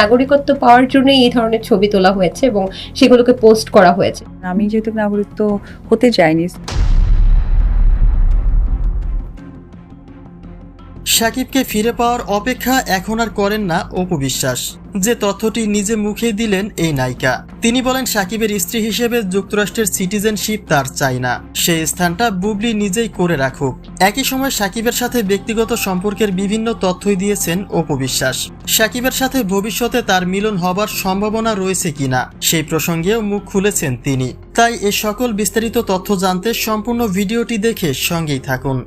নাগরিকত্ব পাওয়ার জন্য এই ধরনের ছবি তোলা হয়েছে এবং সেগুলোকে পোস্ট করা হয়েছে। আমি যেহেতু নাগরিকত্ব হতে চাইনি। সাকিবকে ফিরে পাওয়ার অপেক্ষা এখন আর করেন না অপু বিশ্বাস। যে তথ্যটি নিজে মুখে দিলেন এই নায়িকা। তিনি বলেন, সাকিবের স্ত্রী হিসেবে যুক্তরাষ্ট্রের সিটিজেনশিপ তার চাই না। সেই স্থানটা বুবলি নিজেই করে রাখুক। একই সময় সাকিবের সাথে ব্যক্তিগত সম্পর্কের বিভিন্ন তথ্যই দিয়েছেন অপু বিশ্বাস। সাকিবের সাথে ভবিষ্যতে তার মিলন হবার সম্ভাবনা রয়েছে কিনা, সেই প্রসঙ্গেও মুখ খুলেছেন তিনি। তাই এ সকল বিস্তারিত তথ্য জানতে সম্পূর্ণ ভিডিওটি দেখে সঙ্গেই থাকুন।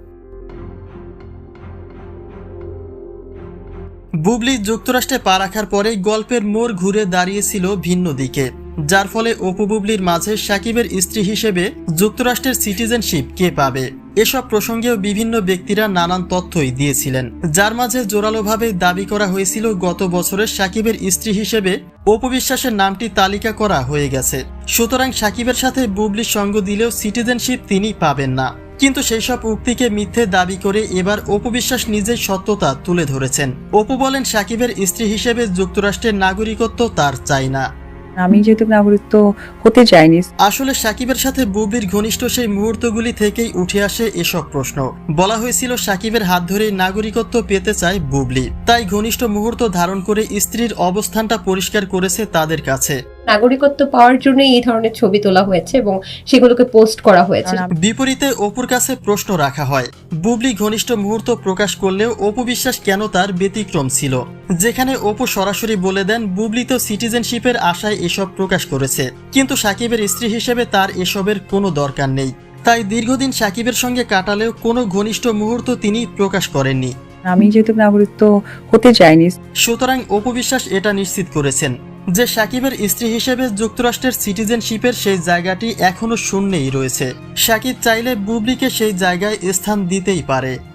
বুবলি যুক্তরাষ্ট্রে পা রাখার পরেই গল্পের মোড় ঘুরে দাঁড়িয়েছিল ভিন্ন দিকে, যার ফলে অপু বুবলির মাঝে সাকিবের স্ত্রী হিসেবে যুক্তরাষ্ট্রের সিটিজেনশিপ কে পাবে? এসব প্রসঙ্গেও বিভিন্ন ব্যক্তিরা নানান তথ্যই দিয়েছিলেন। যার মাঝে জোরালোভাবে দাবি করা হয়েছিল, গত বছরের সাকিবের স্ত্রী হিসেবে অপু বিশ্বাসের নামটি তালিকা করা হয়ে গেছে। সুতরাং সাকিবের সাথে বুবলির সঙ্গ দিলেও সিটিজেনশিপ তিনি পাবেন না। কিন্তু সেই সব উক্তিকে মিথ্যে দাবি করে এবার অপু বিশ্বাস নিজেই সত্যতা তুলে ধরেছেন। অপু বলেন সাকিবের স্ত্রী হিসেবে যুক্তরাষ্ট্রের নাগরিকত্ব তার চাই না। আমি যেহেতু নাগরিকত্ব হতে চাইনি। আসলে সাকিবের সাথে বুবলির ঘনিষ্ঠ সেই মুহূর্তগুলি থেকেই উঠে আসে এসব প্রশ্ন। বলা হয়েছিল সাকিবের হাত ধরেই নাগরিকত্ব পেতে চায় বুবলি। তাই ঘনিষ্ঠ মুহূর্ত ধারণ করে স্ত্রীর অবস্থানটা পরিষ্কার করেছে তাদের কাছে। নাগরিকত্ব পাওয়ার জন্য এই ধরনের ছবি তোলা হয়েছে এবং সেগুলোকে পোস্ট করা হয়েছে। বিপরীতে অপুর কাছে প্রশ্ন রাখা হয়। বুবলি ঘনিষ্ঠ মুহূর্ত প্রকাশ করলেও অপু বিশ্বাস কেন তার ব্যতিক্রম ছিল? যেখানে অপু সরাসরি বলে দেন, বুবলি তো সিটিজেনশিপের আশায় এসব প্রকাশ করেছে। কিন্তু সাকিবের স্ত্রী হিসেবে তার এসবের কোনো দরকার নেই। তাই দীর্ঘদিন সাকিবের সঙ্গে কাটালেও কোনো ঘনিষ্ঠ মুহূর্ত তিনি প্রকাশ করেননি। আমি যেহেতু নাগরিকত্ব হতে চাইনি। সুতরাং অপবিশ্বাস এটা নিশ্চিত করেছেন যে সাকিবের স্ত্রী হিসেবে যুক্তরাষ্ট্রের সিটিজেনশিপের সেই জায়গাটি এখনও শূন্যেই রয়েছে। সাকিব চাইলে বুবলিকে সেই জায়গায় স্থান দিতেই পারে।